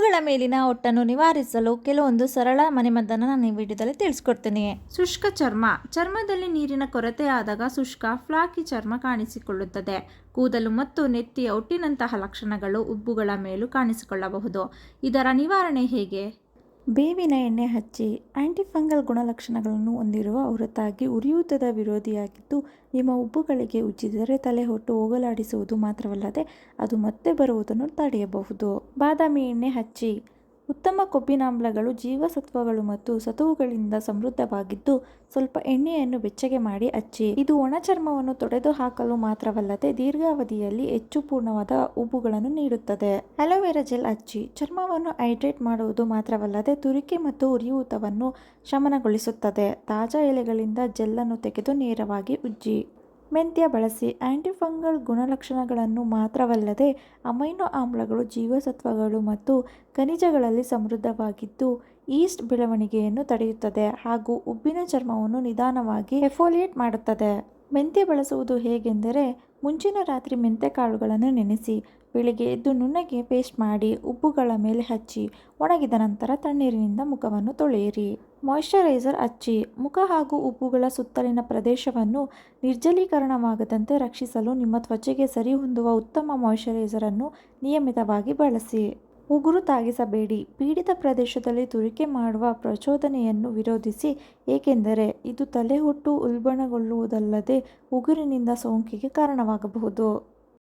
ಉಬ್ಬುಗಳ ಮೇಲಿನ ಒಟ್ಟನ್ನು ನಿವಾರಿಸಲು ಕೆಲವೊಂದು ಸರಳ ಮನೆಮದ್ದನ್ನು ನಾನು ಈ ವಿಡಿಯೋದಲ್ಲಿ ತಿಳಿಸ್ಕೊಡ್ತೀನಿ. ಶುಷ್ಕ ಚರ್ಮ. ಚರ್ಮದಲ್ಲಿ ನೀರಿನ ಕೊರತೆ ಆದಾಗ ಶುಷ್ಕ ಫ್ಲಾಕಿ ಚರ್ಮ ಕಾಣಿಸಿಕೊಳ್ಳುತ್ತದೆ. ಕೂದಲು ಮತ್ತು ನೆತ್ತಿಯ ಒಟ್ಟಿನಂತಹ ಲಕ್ಷಣಗಳು ಉಬ್ಬುಗಳ ಮೇಲೂ ಕಾಣಿಸಿಕೊಳ್ಳಬಹುದು. ಇದರ ನಿವಾರಣೆ ಹೇಗೆ? ಬೇವಿನ ಎಣ್ಣೆ ಹಚ್ಚಿ ಆ್ಯಂಟಿಫಂಗಲ್ ಗುಣಲಕ್ಷಣಗಳನ್ನು ಹೊಂದಿರುವ ಹೊರತಾಗಿ ಉರಿಯೂತದ ವಿರೋಧಿಯಾಗಿದ್ದು, ನಿಮ್ಮ ಉಬ್ಬುಗಳಿಗೆ ಉಜ್ಜಿದರೆ ತಲೆ ಹೊಟ್ಟು ಹೋಗಲಾಡಿಸುವುದು ಮಾತ್ರವಲ್ಲದೆ ಅದು ಮತ್ತೆ ಬರುವುದನ್ನು ತಡೆಯಬಹುದು. ಬಾದಾಮಿ ಎಣ್ಣೆ ಹಚ್ಚಿ ಉತ್ತಮ ಕೊಬ್ಬಿನಾಮ್ಲಗಳು ಜೀವಸತ್ವಗಳು ಮತ್ತು ಸತುವುಗಳಿಂದ ಸಮೃದ್ಧವಾಗಿದ್ದು, ಸ್ವಲ್ಪ ಎಣ್ಣೆಯನ್ನು ಬೆಚ್ಚಗೆ ಮಾಡಿ ಹಚ್ಚಿ ಇದು ಒಣ ಚರ್ಮವನ್ನು ತೊಡೆದು ಹಾಕಲು ಮಾತ್ರವಲ್ಲದೆ ದೀರ್ಘಾವಧಿಯಲ್ಲಿ ಹೆಚ್ಚು ಪೂರ್ಣವಾದ ಉಬ್ಬುಗಳನ್ನು ನೀಡುತ್ತದೆ. ಅಲೋವೆರಾ ಜೆಲ್ ಹಚ್ಚಿ ಚರ್ಮವನ್ನು ಹೈಡ್ರೇಟ್ ಮಾಡುವುದು ಮಾತ್ರವಲ್ಲದೆ ತುರಿಕೆ ಮತ್ತು ಉರಿಯೂತವನ್ನು ಶಮನಗೊಳಿಸುತ್ತದೆ. ತಾಜಾ ಎಲೆಗಳಿಂದ ಜೆಲ್ಲನ್ನು ತೆಗೆದು ನೇರವಾಗಿ ಉಜ್ಜಿ. ಮೆಂತ್ಯ ಬಳಸಿ ಆ್ಯಂಟಿಫಂಗಲ್ ಗುಣಲಕ್ಷಣಗಳನ್ನು ಮಾತ್ರವಲ್ಲದೆ ಅಮೈನೋ ಆಮ್ಲಗಳು, ಜೀವಸತ್ವಗಳು ಮತ್ತು ಖನಿಜಗಳಲ್ಲಿ ಸಮೃದ್ಧವಾಗಿದ್ದು ಈಸ್ಟ್ ಬೆಳವಣಿಗೆಯನ್ನು ತಡೆಯುತ್ತದೆ ಹಾಗೂ ಉಬ್ಬಿನ ಚರ್ಮವನ್ನು ನಿಧಾನವಾಗಿ ಎಫೋಲಿಯೇಟ್ ಮಾಡುತ್ತದೆ. ಮೆಂತ್ಯ ಬಳಸುವುದು ಹೇಗೆಂದರೆ ಮುಂಚಿನ ರಾತ್ರಿ ಮೆಂತ್ಯ ಕಾಳುಗಳನ್ನು ನೆನೆಸಿ, ಬೆಳಿಗ್ಗೆ ಎದ್ದು ನುಣ್ಣಗೆ ಪೇಸ್ಟ್ ಮಾಡಿ, ಉಬ್ಬುಗಳ ಮೇಲೆ ಹಚ್ಚಿ, ಒಣಗಿದ ನಂತರ ತಣ್ಣೀರಿನಿಂದ ಮುಖವನ್ನು ತೊಳೆಯಿರಿ. ಮಾಯಿಶ್ಚರೈಸರ್ ಹಚ್ಚಿ ಮುಖ ಹಾಗೂ ಉಬ್ಬುಗಳ ಸುತ್ತಲಿನ ಪ್ರದೇಶವನ್ನು ನಿರ್ಜಲೀಕರಣವಾಗದಂತೆ ರಕ್ಷಿಸಲು ನಿಮ್ಮ ತ್ವಚೆಗೆ ಸರಿ ಹೊಂದುವ ಉತ್ತಮ ಮಾಯಿಶ್ಚರೈಸರನ್ನು ನಿಯಮಿತವಾಗಿ ಬಳಸಿ. ಉಗುರು ತಾಗಿಸಬೇಡಿ. ಪೀಡಿತ ಪ್ರದೇಶದಲ್ಲಿ ತುರಿಕೆ ಮಾಡುವ ಪ್ರಚೋದನೆಯನ್ನು ವಿರೋಧಿಸಿ, ಏಕೆಂದರೆ ಇದು ತಲೆಹುಟ್ಟು ಉಲ್ಬಣಗೊಳ್ಳುವುದಲ್ಲದೆ ಉಗುರಿನಿಂದ ಸೋಂಕಿಗೆ ಕಾರಣವಾಗಬಹುದು.